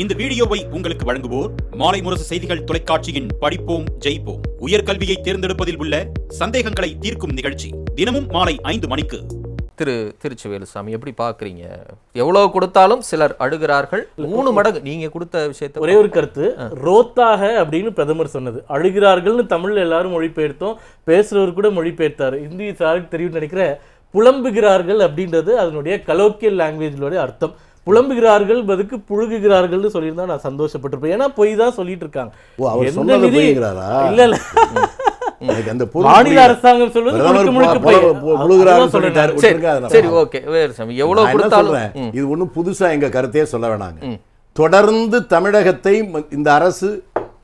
இந்த வீடியோவை உங்களுக்கு வழங்குவோர் மாலை முரசு செய்திகள் தொலைக்காட்சியின் படிப்போம் ஜெயிப்போம். உயர்கல்வியை தேர்ந்தெடுப்பதில் உள்ள சந்தேகங்களை தீர்க்கும் நிகழ்ச்சி தினமும் மாலை ஐந்து மணிக்கு. திரு திருச்சிவேலுசாமி எப்படி பார்க்குறீங்க? எவ்வளவு கொடுத்தாலும் சிலர் அழுகிறார்கள். மூணு மடங்கு நீங்க கொடுத்த விஷயத்தை ஒரே ஒரு கருத்து ரோத்தாக அப்படின்னு பிரதமர் சொன்னது. அழுகிறார்கள்னு தமிழ்ல எல்லாரும் மொழிபெயர்த்தோம் பேசுறவர் கூட மொழிபெயர்த்தாரு. இந்தி சாருக்கு தெரியும் நினைக்கிற புலம்புகிறார்கள் அப்படின்றது அதனுடைய கலோக்கியல் லாங்குவேஜ்லோட அர்த்தம். புலம்புகிறார்கள் பதுக்கு புழுகுகிறார்கள்னு சொல்லியிருந்தா நான் சந்தோஷப்பட்டிருப்பேன். ஏன்னா பொய் தான் சொல்லிட்டு இருக்காங்க ஓ, அவர் எந்த சொன்னதை நிதி- பொய்ங்கிறாரா? இல்ல இல்ல. மாநில. அரசாங்கம் ம், இது ஒண்ணும் புதுசா எங்க கருத்தையே சொல்ல வேணாங்க தொடர்ந்து தமிழகத்தை இந்த அரசு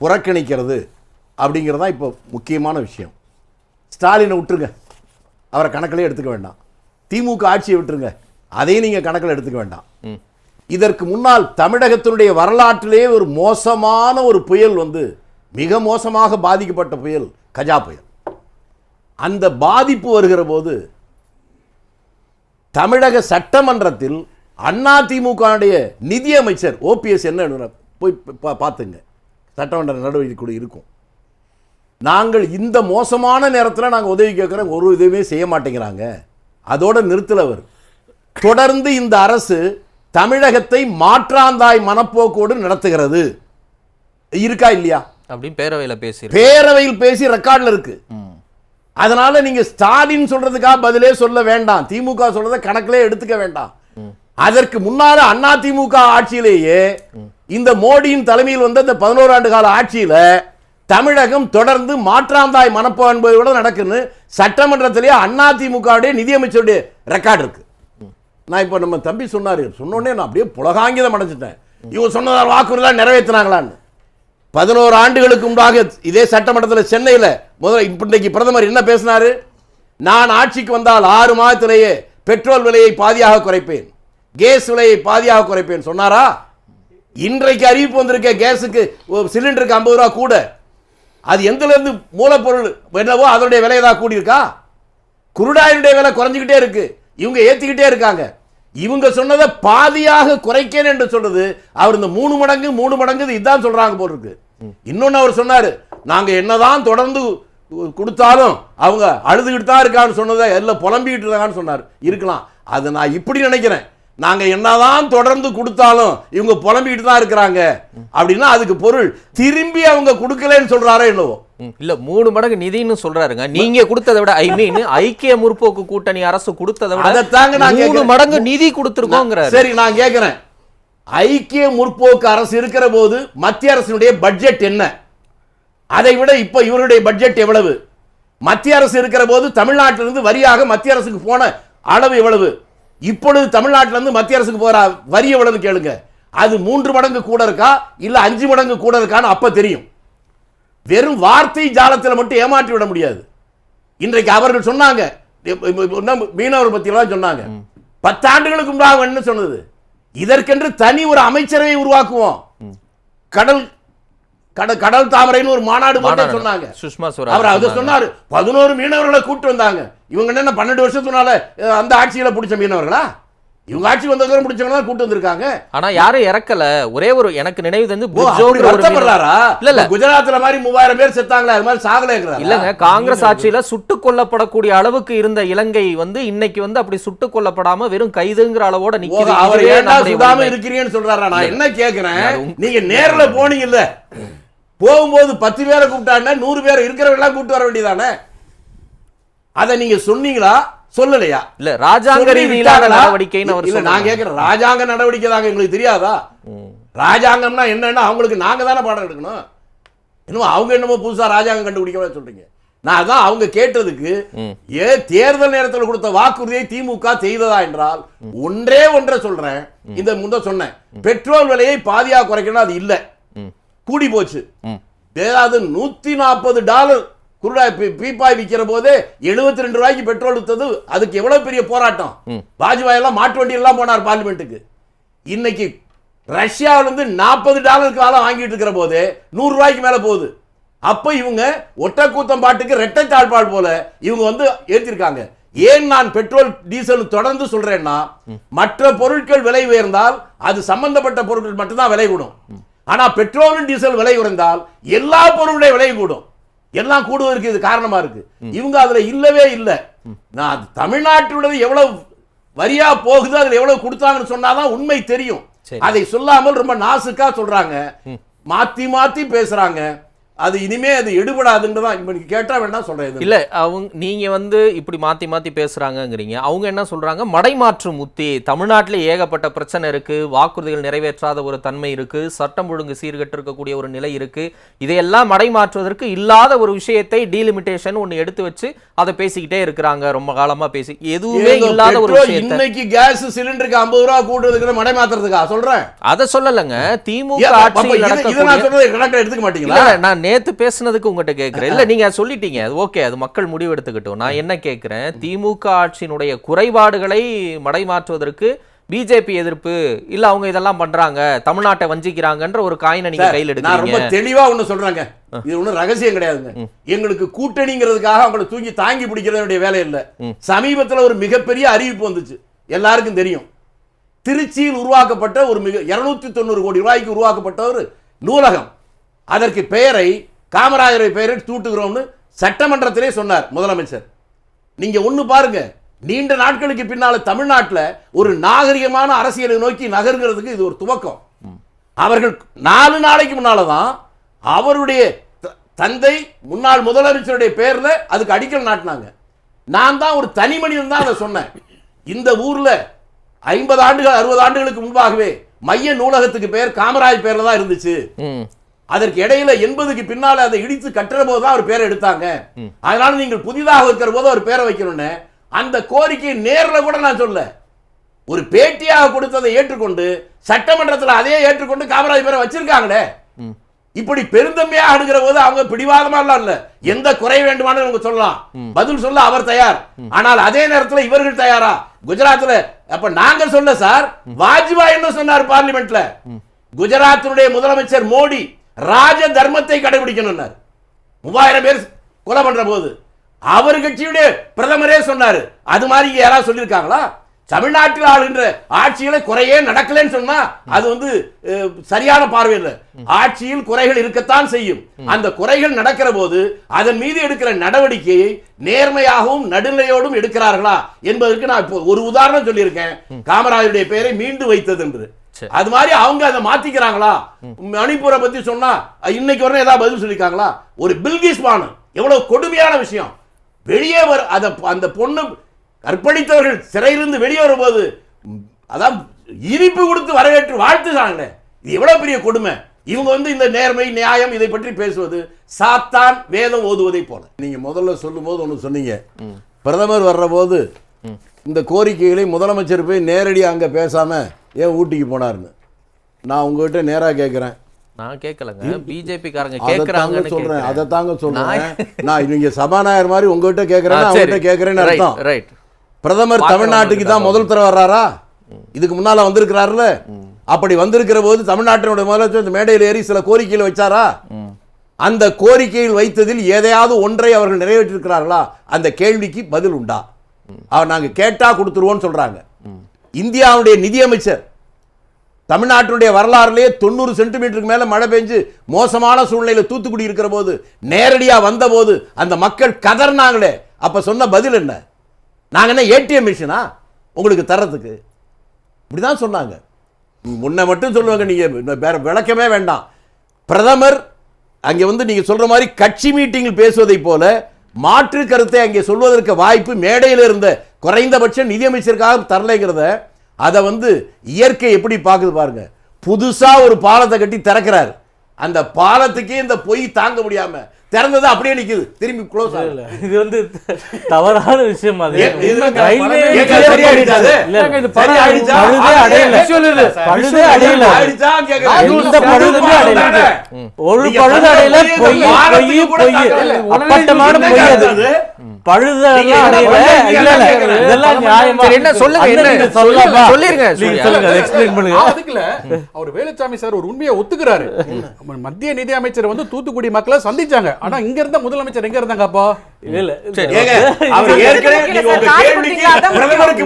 புறக்கணிக்கிறது அப்படிங்கறதா இப்போ முக்கியமான விஷயம். ஸ்டாலினை விட்டுருங்க. அவரை கணக்கிலே எடுத்துக்க வேண்டாம். திமுக ஆட்சியை விட்டுருங்க. அதையும் நீங்க கணக்கில் எடுத்துக்க வேண்டாம். இதற்கு முன்னால் தமிழகத்தினுடைய வரலாற்றிலே ஒரு மோசமான ஒரு புயல் வந்து மிக மோசமாக பாதிக்கப்பட்ட புயல் கஜா புயல். அந்த பாதிப்பு வருகிற போது தமிழக சட்டமன்றத்தில் அதிமுகவுடைய நிதியமைச்சர் ஓபிஎஸ் என்ன? போய் பார்த்துங்க. சட்டமன்ற நடவடிக்கை கூட இருக்கும். நாங்கள் இந்த மோசமான நேரத்தில் நாங்கள் உதவி கேட்குறோம் ஒரு இதுவுமே செய்ய மாட்டேங்கிறாங்க. அதோட நிறுத்தலவர் தொடர்ந்து இந்த அரசு தமிழகத்தை மாற்றாந்தாய் மனப்போக்கோடு நடத்துகிறது. இருக்கா இல்லையா? அப்படின்னு பேரவையில பேசி பேரவையில் பேசி ரெக்கார்ட்ல இருக்கு. அதனால நீங்க ஸ்டாலின் சொல்றதுக்காக பதிலே சொல்ல வேண்டாம். திமுக சொல்றத கணக்கிலே எடுத்துக்க வேண்டாம். அதற்கு முன்னால அண்ணா திமுக ஆட்சியிலேயே இந்த மோடியின் தலைமையில் வந்த இந்த பதினோரு ஆண்டு கால ஆட்சியில தமிழகம் தொடர்ந்து மாற்றாந்தாய் மனப்போ என்பதோட நடக்குன்னு சட்டமன்றத்திலேயே அண்ணா திமுகவுடைய நிதியமைச்சருடைய ரெக்கார்டு இருக்கு. நான் இப்போ நம்ம தம்பி சொன்னார் சொன்னோடனே நான் அப்படியே புலகாங்கிதம் அடைஞ்சிட்டேன். இவங்க சொன்னதால் வாக்குறுதிலாம் நிறைவேற்றினாங்களான்னு. பதினோரு ஆண்டுகளுக்கு முன்பாக இதே சட்டமன்றத்தில் சென்னையில் முதல்ல இப்ப இன்றைக்கு பிரதமர் என்ன பேசினார்? நான் ஆட்சிக்கு வந்தால் ஆறு மாதத்திலேயே பெட்ரோல் விலையை பாதியாக குறைப்பேன். கேஸ் விலையை பாதியாக குறைப்பேன். சொன்னாரா? இன்றைக்கு அறிவிப்பு வந்திருக்க கேஸுக்கு சிலிண்டருக்கு ஐம்பது ரூபா கூட. அது எந்தல இருந்து மூலப்பொருள் என்னவோ அதனுடைய விலை தான் கூடியிருக்கா? குருடாயினுடைய விலை குறைஞ்சிக்கிட்டே இருக்கு. இவங்க ஏற்றிக்கிட்டே இருக்காங்க. இவங்க சொன்னதை பாதியாக குறைக்கேன் என்று சொல்றது அவர் இந்த மூணு மடங்கு மூணு மடங்கு இதுதான் சொல்றாங்க போல் இருக்கு. இன்னொன்னு அவர் சொன்னாரு நாங்க என்னதான் தொடர்ந்து கொடுத்தாலும் அவங்க அழுதுகிட்டு தான் இருக்கான்னு சொன்னதை எல்லாம் புலம்பிக்கிட்டு இருக்கான்னு சொன்னார். இருக்கலாம். அது நான் இப்படி நினைக்கிறேன். நாங்க என்னதான் தொடர்ந்து கொடுத்தாலும் இவங்க புலம்பிக்கிட்டு தான் இருக்கிறாங்க. அப்படின்னா அதுக்கு பொருள் திரும்பி அவங்க கொடுக்கலன்னு சொல்றாரோ என்னவோ. இல்ல மூணு மடங்கு நிதின்னு சொல்றாருங்க. நீங்க கொடுத்ததை விட ஐ மீன் ஐக்கிய முற்போக்கு கூட்டணி அரசு கொடுத்ததை விட நான் மூணு. மடங்கு நிதி கொடுத்திருக்கோங்கிறாரு. சரி நான் கேட்கிறேன் ஐக்கிய முற்போக்கு அரசு இருக்கிற போது மத்திய அரசினுடைய பட்ஜெட் என்ன? அதை விட இப்ப இவருடைய பட்ஜெட் எவ்வளவு? மத்திய அரசு இருக்கிற போது தமிழ்நாட்டிலிருந்து வரியாக மத்திய அரசுக்கு போன அளவு எவ்வளவு? இப்பொழுது தமிழ்நாட்டிலிருந்து மத்திய அரசுக்கு போற வரி எவ்வளவு கேளுங்க. அது மூன்று மடங்கு கூட இருக்கா? இல்ல அஞ்சு மடங்கு கூட இருக்கான்னு அப்ப தெரியும். வெறும் வார்த்தை ஜாலத்தில் மட்டும் ஏமாற்றி விட முடியாது. இன்றைக்கு அவர்கள் சொன்னாங்க மீனவர் பத்தி எல்லாம் சொன்னாங்க பத்தாண்டுகளுக்கு முன்பாக என்ன சொன்னது? இதற்கென்று தனி ஒரு அமைச்சரவை உருவாக்குவோம். கடல் கடல் கடல் தாமரைன்னு ஒரு மாநாடு. சொன்னாங்க. சுஷ்மா அவர் அதை. சொன்னாரு. பதினோரு மீனவர்களை கூட்டு வந்தாங்க. இவங்க என்ன பன்னெண்டு வருஷத்துனால அந்த ஆட்சியில பிடிச்ச மீனவர்களா? இவங்க ஆட்சி வந்ததுக்கு பிடிச்சவங்க தான் கூட்டு வந்திருக்காங்க. ஆனா யாரும் இறக்கல. ஒரே ஒரு எனக்கு நினைவு வந்து. வருத்தப்படுறாரா? இல்ல இல்ல. குஜராத்ல மாதிரி மூவாயிரம் பேர் செத்தாங்களே அது மாதிரி சாகலைங்கிறாரா? இல்லங்க காங்கிரஸ் ஆட்சியில சுட்டுக் கொல்லப்படக்கூடிய அளவுக்கு இருந்த இலங்கை வந்து இன்னைக்கு வந்து அப்படி சுட்டுக் கொல்லப்படாம வெறும் கைதுங்கிற அளவோட ஓ, நிக்குது. அவர் ஏன்டா சுடாம உரிமை. இருக்கிறீங்கன்னு சொல்றாரா? நான் என்ன கேக்குறேன்? நீங்க நேர்ல போனீங்கல்ல. போகும்போது பத்து பேரை கூப்பிட்டாங்க நூறு பேர் இருக்கிறவங்க எல்லாம் கூப்பிட்டு வர வேண்டியதானே? அதை நீங்க சொன்னீங்களா? சொல்லலையா? இல்ல ராஜாங்க ரீதியிலான? நடவடிக்கைன்னு அவர் இல்ல நான். கேக்குறேன் ராஜாங்க நடவடிக்கை தாங்க எங்களுக்கு தெரியாதா? ராஜாங்கம்னா என்னன்னா அவங்களுக்கு நாங்க தானே பாடம் எடுக்கணும். என்னமோ அவங்க என்னமோ புதுசா ராஜாங்கம் கண்டுபிடிக்கவே சொல்றீங்க. நான் அதான் அவங்க கேட்டதுக்கு ஏ தேர்தல் நேரத்தில் கொடுத்த வாக்குறுதியை திமுக செய்ததா என்றால் ஒன்றே ஒன்றை சொல்றேன். இந்த முந்த சொன்னேன். பெட்ரோல் விலையை பாதியா குறைக்கணும் அது இல்ல. கூடி போச்சு. ஏதாவது நூத்தி நாற்பது டாலர் குருடா பீ- பீப்பாய் விற்கிற போதே எழுபத்தி ரெண்டு ரூபாய்க்கு பெட்ரோல் வித்தது. அதுக்கு எவ்வளவு பெரிய போராட்டம்? வாஜ்பாய் எல்லாம் மாட்டு வண்டி எல்லாம் போனார் பார்லிமெண்ட்டுக்கு. இன்னைக்கு ரஷ்யாவில இருந்து நாற்பது டாலருக்கு காலம் வாங்கிட்டு இருக்கிற போது நூறு ரூபாய்க்கு மேல போகுது. அப்ப இவங்க ஒட்டக்கூத்தம் பாட்டுக்கு ரெட்டை தாழ்பால் போல இவங்க வந்து ஏத்திருக்காங்க. ஏன் நான் பெட்ரோல் டீசல் தொடர்ந்து சொல்றேன்னா மற்ற பொருட்கள் விலை உயர்ந்தால் அது சம்பந்தப்பட்ட பொருட்கள் மட்டும்தான் விலை கூடும். ஆனா பெட்ரோல் டீசல் விலை உயர்ந்தால் எல்லா பொருளுடைய விலை கூடும். எல்லாம் கூடுவதற்கு இது காரணமா இருக்கு. இவங்க அதுல இல்லவே இல்லை. நான் தமிழ்நாட்டுடைய எவ்வளவு வரியா போகுது அதுல எவ்வளவு கொடுத்தாங்கன்னு சொன்னாதான் உண்மை தெரியும். அதை சொல்லாமல் ரொம்ப நாசுக்கா சொல்றாங்க. மாத்தி மாத்தி பேசுறாங்க. அது இனிமே அது எடுபடாதுன்றதான் இப்ப நீங்க கேட்டா வேணா சொல்றேன் இது. இல்ல அவங்க நீங்க வந்து இப்படி மாத்தி மாத்தி பேசுறாங்கங்கிறீங்க. அவங்க என்ன சொல்றாங்க? மடைமாற்றும் உத்தி தமிழ்நாட்டிலே ஏகப்பட்ட பிரச்சனை இருக்கு. வாக்குறுதிகள் நிறைவேற்றாத ஒரு தன்மை இருக்கு. சட்டம் ஒழுங்கு சீர்கெட்டு இருக்கக்கூடிய ஒரு நிலை இருக்கு. இதையெல்லாம் மடைமாற்றுவதற்கு இல்லாத ஒரு விஷயத்தை டீலிமிட்டேஷன் ஒன்னு எடுத்து வச்சு அதை பேசிக்கிட்டே இருக்கிறாங்க. ரொம்ப காலமா பேசி எதுவுமே இல்லாத ஒரு விஷயத்தை. இன்னைக்கு கேஸ் சிலிண்டருக்கு ஐம்பது ரூபா கூட்டுறதுக்கு மடை மாத்துறதுக்கா சொல்றேன். அதை சொல்லலைங்க. திமுக ஆட்சியில் நான் எடுத்துக்க மாட்டீங்களா? இல்ல, நான் நேத்து பேசுனதுக்கு உங்ககிட்ட கேக்குறேன். இல்ல நீங்க சொல்லிட்டீங்க. அது ஓகே அது மக்கள் முடிவு எடுத்துக்கிட்டோம் நான் என்ன கேக்குறேன்? திமுக ஆட்சியினுடைய குறைபாடுகளை மடைமாற்றுவதற்கு பிஜேபி எதிர்ப்பு இல்ல அவங்க இதெல்லாம் பண்றாங்க தமிழ்நாட்டை வஞ்சிக்கிறாங்கன்ற ஒரு காயினை நீங்க கையில் நான் ரொம்ப தெளிவா ஒண்ணு சொல்றேங்க. இது ஒண்ணும் ரகசியம் கிடையாதுங்க. எங்களுக்கு கூட்டணிங்கிறதுக்காக அவங்களை தூக்கி தாங்கி பிடிக்கிறதுடைய வேலை இல்ல. சமீபத்துல ஒரு மிகப்பெரிய அறிவிப்பு வந்துச்சு. எல்லாருக்கும் தெரியும். திருச்சியில் உருவாக்கப்பட்ட ஒரு மிக இருநூத்தி தொண்ணூறு கோடி ரூபாய்க்கு உருவாக்கப்பட்ட ஒரு நூலகம். அதற்கு பெயரை காமராஜரை பெயரை தூட்டுகிறோம்னு சட்டமன்றத்திலே சொன்னார் முதலமைச்சர். நீங்க ஒன்று பாருங்க நீண்ட நாட்களுக்கு பின்னால தமிழ்நாட்டில் ஒரு நாகரிகமான அரசியலை நோக்கி நகர்கிறதுக்கு இது ஒரு துவக்கம். அவர்கள் நாலு நாளைக்கு முன்னாலதான் அவருடைய த- தந்தை முன்னாள் முதலமைச்சருடைய பேர்ல அதுக்கு அடிக்கல் நாட்டினாங்க. நான் தான் ஒரு தனி மனிதன் தான் அதை சொன்னேன். இந்த ஊர்ல ஐம்பது ஆண்டுகள் அறுபது ஆண்டுகளுக்கு முன்பாகவே மைய நூலகத்துக்கு பேர் காமராஜ் பேர்ல தான் இருந்துச்சு. ம், அதற்கு இடையில எண்பதுக்கு பின்னால அதை இடித்து கட்டுற போது தான் அவர் பேரை எடுத்தாங்க. அதனால நீங்கள் புதிதாக இருக்கிற போது அவர் பேரை வைக்கணும்னு அந்த கோரிக்கையை நேர்ல கூட நான் சொல்ல ஒரு பேட்டியாக கொடுத்ததை ஏற்றுக்கொண்டு சட்டமன்றத்தில் அதையே ஏற்றுக்கொண்டு காமராஜ் பேரை வச்சிருக்காங்களே. இப்படி பெருந்தன்மையாக அணுகிற போது அவங்க பிடிவாதமா எல்லாம் இல்ல. எந்த குறை வேண்டுமானு அவங்க சொல்லலாம். பதில் சொல்ல அவர் தயார். ஆனால் அதே நேரத்தில் இவர்கள் தயாரா? குஜராத்ல அப்ப நாங்க சொல்ல சார் வாஜ்பாய் என்ன சொன்னார் பார்லிமெண்ட்ல? குஜராத்தினுடைய முதலமைச்சர் மோடி ராஜ தர்மத்தை கடைபிடிக்கணும்னார். மூவாயிரம் பேர் கொலை பண்ற போது அவர் கட்சியுடைய பிரதமரே சொன்னார். அது மாதிரி யாராவது சொல்லியிருக்காங்களா? தமிழ்நாட்டில் ஆளுகின்ற ஆட்சியில குறையே நடக்கலன்னு சொன்னா அது வந்து சரியான பார்வை இல்லை. ஆட்சியில் குறைகள் இருக்கத்தான் செய்யும். அந்த குறைகள் நடக்கிற போது அதன் மீது எடுக்கிற நடவடிக்கையை நேர்மையாகவும் நடுநிலையோடும் எடுக்கிறார்களா என்பதற்கு நான் இப்போ ஒரு உதாரணம் சொல்லியிருக்கேன். காமராஜருடைய பெயரை மீண்டு வைத்தது என்று. அது மாதிரி அவங்க அதை மாத்திக்கிறாங்களா? மணிப்பூரை பத்தி சொன்னா இன்னைக்கு வரை ஏதாவது பதில் சொல்லிருக்காங்களா ஒரு பில்கிஸ் பானு எவ்வளவு கொடுமையான விஷயம். வெளியே வர அத அந்த பொண்ணு கற்பழித்தவர்கள் சிறையிலிருந்து வெளியே வரும்போது அதான் இனிப்பு கொடுத்து வரவேற்று வாழ்த்துறாங்களே இது எவ்வளவு பெரிய கொடுமை. இவங்க வந்து இந்த நேர்மை நியாயம் இதை பற்றி பேசுவது சாத்தான் வேதம் ஓதுவதை போல. நீங்க முதல்ல சொல்லும்போது ஒன்று சொன்னீங்க. பிரதமர் வர்ற போது இந்த கோரிக்கைகளை முதலமைச்சர் போய் நேரடியாக அங்கே பேசாம ஏன் ஊட்டிக்கு போனாருன்னு? நான் உங்ககிட்ட நேராக கேட்குறேன் நான் கேட்கலங்க பிஜேபி காரங்க கேக்குறாங்கன்னு சொல்றேன். அதை தாங்க சொல்றேன். நான் நீங்க சபாநாயகர் மாதிரி உங்ககிட்ட கேட்கறேன். அவங்ககிட்ட கேட்கறேன்னு அர்த்தம். right. பிரதமர் தமிழ்நாட்டுக்கு தான் முதல் தடவை வர்றாரா? இதுக்கு முன்னால வந்திருக்கிறாருல அப்படி வந்திருக்கிற போது தமிழ்நாட்டினுடைய முதலமைச்சர் இந்த மேடையில் ஏறி சில கோரிக்கைகள் வச்சாரா? அந்த கோரிக்கையில் வைத்ததில் எதையாவது ஒன்றை அவர்கள் நிறைவேற்றிருக்கிறார்களா? அந்த கேள்விக்கு பதில் உண்டா? அவர் நாங்க கேட்டா கொடுத்துருவோம்னு சொல்றாங்க. இந்தியாவுடைய நிதியமைச்சர் தமிழ்நாட்டினுடைய வரலாறுலேயே தொண்ணூறு சென்டிமீட்டருக்கு மேலே மழை பெஞ்சு மோசமான சூழ்நிலையில் தூத்துக்குடி இருக்கிற போது நேரடியாக வந்த போது அந்த மக்கள் கதர்னாங்களே அப்போ சொன்ன பதில் என்ன? நாங்கள் என்ன ஏடிஎம் மிஷினா? உங்களுக்கு தர்றதுக்கு. இப்படி தான் சொன்னாங்க. முன்ன மட்டும் சொல்லுவாங்க நீங்கள் வேற விளக்கமே வேண்டாம். பிரதமர் அங்கே வந்து நீங்கள் சொல்கிற மாதிரி கட்சி மீட்டிங்கில் பேசுவதைப் போல மாற்று கருத்தை அங்கே சொல்வதற்கு வாய்ப்பு மேடையில் இருந்த குறைந்தபட்ச நிதியமைச்சருக்காக தரலைங்கிறத அதை வந்து இயற்கை எப்படி பார்க்குது பாருங்க. புதுசாக ஒரு பாலத்தை கட்டி திறக்கிறார். அந்த பாலத்துக்கே இந்த பொய் தாங்க முடியாமல் திறந்தது அப்படியே நிக்குது. திரும்பி க்ளோஸ் ஆகல இது வந்து தவறான விஷயம் அது. ரயில்வே. இது? பழுதே அடையல. பழுதே அடையல. எந்த பழுதுமே அடையல. ஒரு பழுது அடையல பொய் பொய் பொய். அப்பட்டமான பொய் அது? பழுதெல்லாம் என்ன அடையல. பழுது இல்ல இல்ல. கேக்குறீங்க? இதெல்லாம் நியாயமா? சரி, என்ன சொல்லுங்க, அண்ணன் என்ன? நீங்க சொல்லலாமா? சொல்லிருங்க. சொல்லுங்க. எக்ஸ்பிளைன் பண்ணுங்க. அதுக்குல அவர் வேலுச்சாமி சார் ஒரு உண்மையை ஒத்துக்கிறாரு. மத்திய நிதி அமைச்சர் வந்து தூத்துக்குடி மக்களை சந்திச்சாங்க. ஆனா இங்க இருந்த முதலமைச்சர் எங்க இருந்தாங்க அப்போ? இல்ல அவர் ஏற்கனவே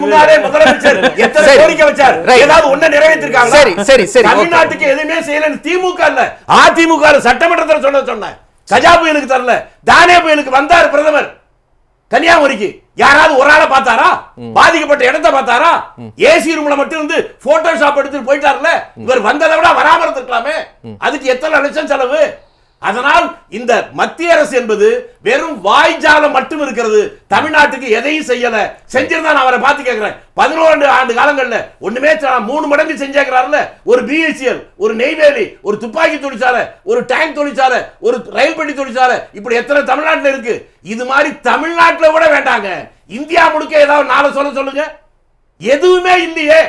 முன்னாலே முதலமைச்சர் எத்தனை. கோரிக்கை வச்சார். ஏதாவது ஒண்ணு நிறைவேற்றிருக்காங்க சரி, சரி, சரி. தமிழ்நாட்டுக்கு எதுவுமே செய்யல திமுக இல்ல. அதிமுக சட்டமன்றத்தில் சொன்ன சொன்னேன். கஜா புயலுக்கு தரல. தானே புயலுக்கு வந்தார் பிரதமர். கன்னியாகுமரிக்கு. யாராவது ஒரு ஆளை பார்த்தாரா? பாதிக்கப்பட்ட இடத்தை பார்த்தாரா? ஏசி ரூம்ல மட்டும் இருந்து போட்டோஷாப் எடுத்துட்டு போயிட்டார்ல. இவர் வந்ததை விட வராம இருந்திருக்கலாமே. அதுக்கு எத்தனை லட்சம் செலவு? அதனால் இந்த மத்திய அரசு என்பது வெறும் வாய்ஜாலம் மட்டும் இருக்கிறது. தமிழ்நாட்டுக்கு எதையும் செய்யல. செஞ்சிருந்தா நான் அவரை பார்த்து கேட்கிறேன். பதினோரு ஆண்டு காலங்களில் ஒண்ணுமே மூணு மடங்கு செஞ்சாக்கிறாருல ஒரு பிஎஸ்சிஎல் ஒரு நெய்வேலி ஒரு துப்பாக்கி தொழிற்சாலை ஒரு டேங்க் தொழிற்சாலை ஒரு ரயில் பெட்டி தொழிற்சாலை. இப்படி எத்தனை தமிழ்நாட்டில் இருக்கு? இது மாதிரி தமிழ்நாட்டில் கூட வேண்டாங்க. இந்தியா முழுக்க ஏதாவது நாளை சொல்ல சொல்லுங்க. எதுவுமே இல்லையே.